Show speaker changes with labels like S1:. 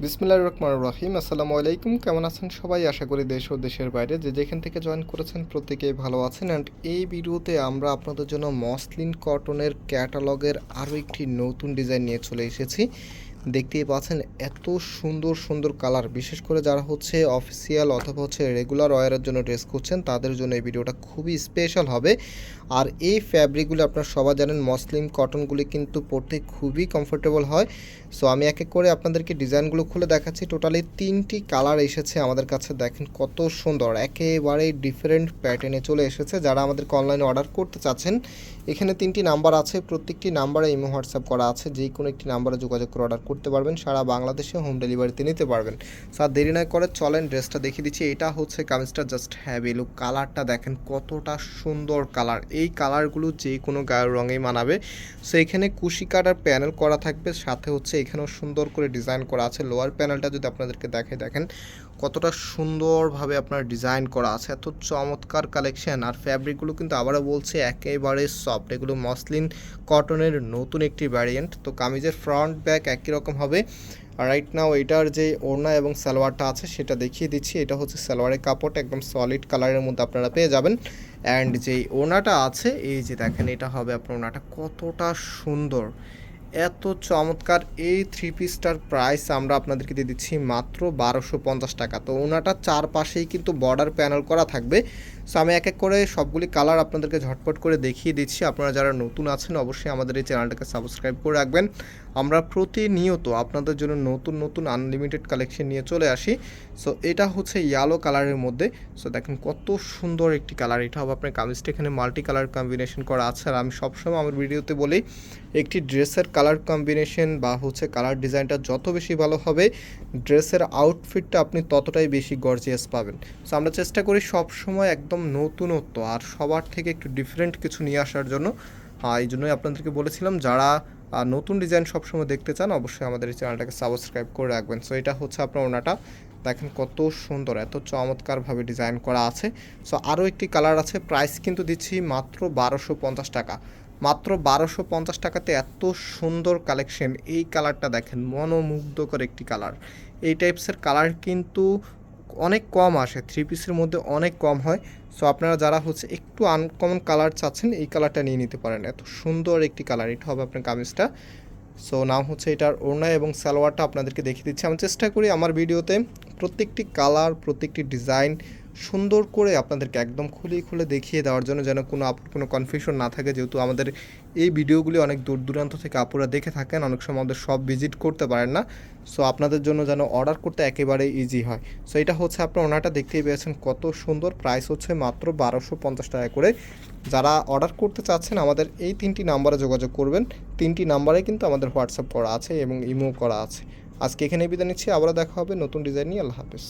S1: বিসমিল্লাহ রহমান রাহিম। আসসালামু আলাইকুম। কেমন আছেন সবাই? আশা করি দেশ ও দেশের বাইরে যে যেখান থেকে জয়েন করেছেন প্রত্যেকেই ভালো আছেন। অ্যান্ড এই ভিডিওতে আমরা আপনাদের জন্য মসলিন কটনের ক্যাটালগের আরও একটি নতুন ডিজাইন নিয়ে চলে এসেছি। দেখতেই পাচ্ছেন এত সুন্দর সুন্দর কালার বিশেষ করে যারা হচ্ছে অফিসিয়াল অথবা হচ্ছে রেগুলার ওয়ারের জন্য ড্রেস করছেন তাদের জন্য এই ভিডিওটা খুবই স্পেশাল হবে। আর এই ফ্যাব্রিকগুলো আপনারা সবাই জানেন, মসলিন কটনগুলি কিন্তু পরতে খুবই কমফোর্টেবল হয়। সো আমি এক এক করে আপনাদেরকে ডিজাইনগুলো খুলে দেখাচ্ছি। টোটালি তিনটি কালার এসেছে আমাদের কাছে, দেখেন কত সুন্দর। একেবারে ডিফারেন্ট প্যাটার্নে চলে এসেছে। যারা আমাদেরকে অনলাইনে অর্ডার করতে চাচ্ছেন, এখানে তিনটি নাম্বার আছে। প্রত্যেকটি নাম্বারে ইমো হোয়াটসঅ্যাপ করা আছে। যে কোনো একটি নাম্বারে যোগাযোগ করে অর্ডার করতে পারবেন, সারা বাংলাদেশে হোম ডেলিভারিতে নিতে পারবেন। স্যার, দেরি না করে চলেন ড্রেসটা দেখিয়ে দিচ্ছি। এটা হচ্ছে কামিজটা জাস্ট হ্যাভি লুক কালারটা দেখেন কতটা সুন্দর কালার এই কালারগুলো যে কোনো গায়ের রঙেই মানাবে। সো এখানে কুশি কাটার প্যানেল করা থাকবে। সাথে হচ্ছে এখানেও সুন্দর করে ডিজাইন করা আছে। লোয়ার প্যানেলটা যদি আপনাদেরকে দেখে দেখেন কতটা সুন্দরভাবে আপনার ডিজাইন করা আছে। এত চমৎকার কালেকশন আর ফ্যাব্রিকগুলো কিন্তু আবারও বলছে, একেবারে সফট এগুলো মসলিন কটনের নতুন একটি ভ্যারিয়েন্ট তো কামিজের ফ্রন্ট ব্যাক একই রকম হবে। আর রাইট নাও এটার যে ওড়না এবং সালোয়ারটা আছে, সেটা দেখিয়ে দিচ্ছি। এটা হচ্ছে সালোয়ারের কাপড় একদম সলিড কালারের মধ্যে আপনারা পেয়ে যাবেন। অ্যান্ড যেই ওড়নাটা আছে, এই যে দেখেন, এটা হবে আপনার ওড়নাটা। কতটা সুন্দর। এত চমৎকার। এই থ্রি পিসটার প্রাইস আমরা আপনাদেরকে দিয়ে দিচ্ছি মাত্র বারোশো পঞ্চাশ টাকা। তো ওনাটা চারপাশেই কিন্তু বর্ডার প্যানেল করা থাকবে। সো আমি এক এক করে সবগুলি কালার আপনাদেরকে ঝটপট করে দেখিয়ে দিচ্ছি। আপনারা যারা নতুন আছেন, অবশ্যই আমাদের এই চ্যানেলটাকে সাবস্ক্রাইব করে রাখবেন। আমরা প্রতিনিয়ত আপনাদের জন্য নতুন নতুন আনলিমিটেড কালেকশন নিয়ে চলে আসি। সো এটা হচ্ছে ইয়েলো কালারের মধ্যে। সো দেখেন কত সুন্দর একটি কালার এটা হবে আপনার কামিজটা এখানে মাল্টি কালার কম্বিনেশন করা আছে। আর আমি সবসময় আমার ভিডিওতে বলি, একটি ড্রেসের কালার কম্বিনেশন বা হচ্ছে কালার ডিজাইনটা যত বেশি ভালো হবে ড্রেসের আউটফিটটা আপনি ততটাই বেশি গর্জিয়াস পাবেন। সো আমরা চেষ্টা করি সব সময় একদম নতুনত্ব আর সবার থেকে একটু ডিফারেন্ট কিছু নিয়ে আসার জন্য এই জন্যই আপনাদেরকে বলেছিলাম, যারা নতুন ডিজাইন সবসময় দেখতে চান, অবশ্যই আমাদের এই চ্যানেলটাকে সাবস্ক্রাইব করে রাখবেন। সো এটা হচ্ছে আপনার ওনাটা। দেখেন কত সুন্দর, এত চমৎকারভাবে ডিজাইন করা আছে। সো আরও একটি কালার আছে প্রাইস কিন্তু দিচ্ছি মাত্র বারোশো পঞ্চাশ টাকা। মাত্র বারোশো পঞ্চাশ টাকাতে এত সুন্দর কালেকশন এই কালারটা দেখেন, মনোমুগ্ধকর একটি কালার এই টাইপসের কালার কিন্তু অনেক কম আসে থ্রি পিসের মধ্যে অনেক কম হয়। সো আপনারা যারা হচ্ছে একটু আনকমন কালার চাচ্ছেন, এই কালারটা নিয়ে নিতে পারেন। এত সুন্দর একটি কালার এটা হবে আপনার কামিজটা। সো নাম হচ্ছে এটার ওড়না এবং সালোয়ারটা আপনাদেরকে দেখিয়ে দিচ্ছি। আমি চেষ্টা করি আমার ভিডিওতে প্রত্যেকটি কালার প্রত্যেকটি ডিজাইন সুন্দর করে আপনাদেরকে একদম খুলে খুলে দেখিয়ে দেওয়ার জন্য যেন কোনো আপুর কোনো কনফিউশন না থাকে। যেহেতু আমাদের এই ভিডিওগুলি অনেক দূর দূরান্ত থেকে আপুরা দেখে থাকেন, অনেক সময় আমাদের সব ভিজিট করতে পারেন না। সো আপনাদের জন্য যেন অর্ডার করতে একেবারে ইজি হয়। সো এটা হচ্ছে আপনার ওনাটা দেখতেই পেয়েছেন কত সুন্দর। প্রাইস হচ্ছে মাত্র বারোশো পঞ্চাশ টাকা করে। যারা অর্ডার করতে চাচ্ছেন, আমাদের এই তিনটি নাম্বারে যোগাযোগ করবেন। তিনটি নাম্বারে কিন্তু আমাদের হোয়াটসঅ্যাপ করা আছে এবং ইমো করা আছে। আজকে এখানে বিদায় নিচ্ছি। আবারও দেখা হবে নতুন ডিজাইন নিয়ে। আল্লাহ হাফেজ।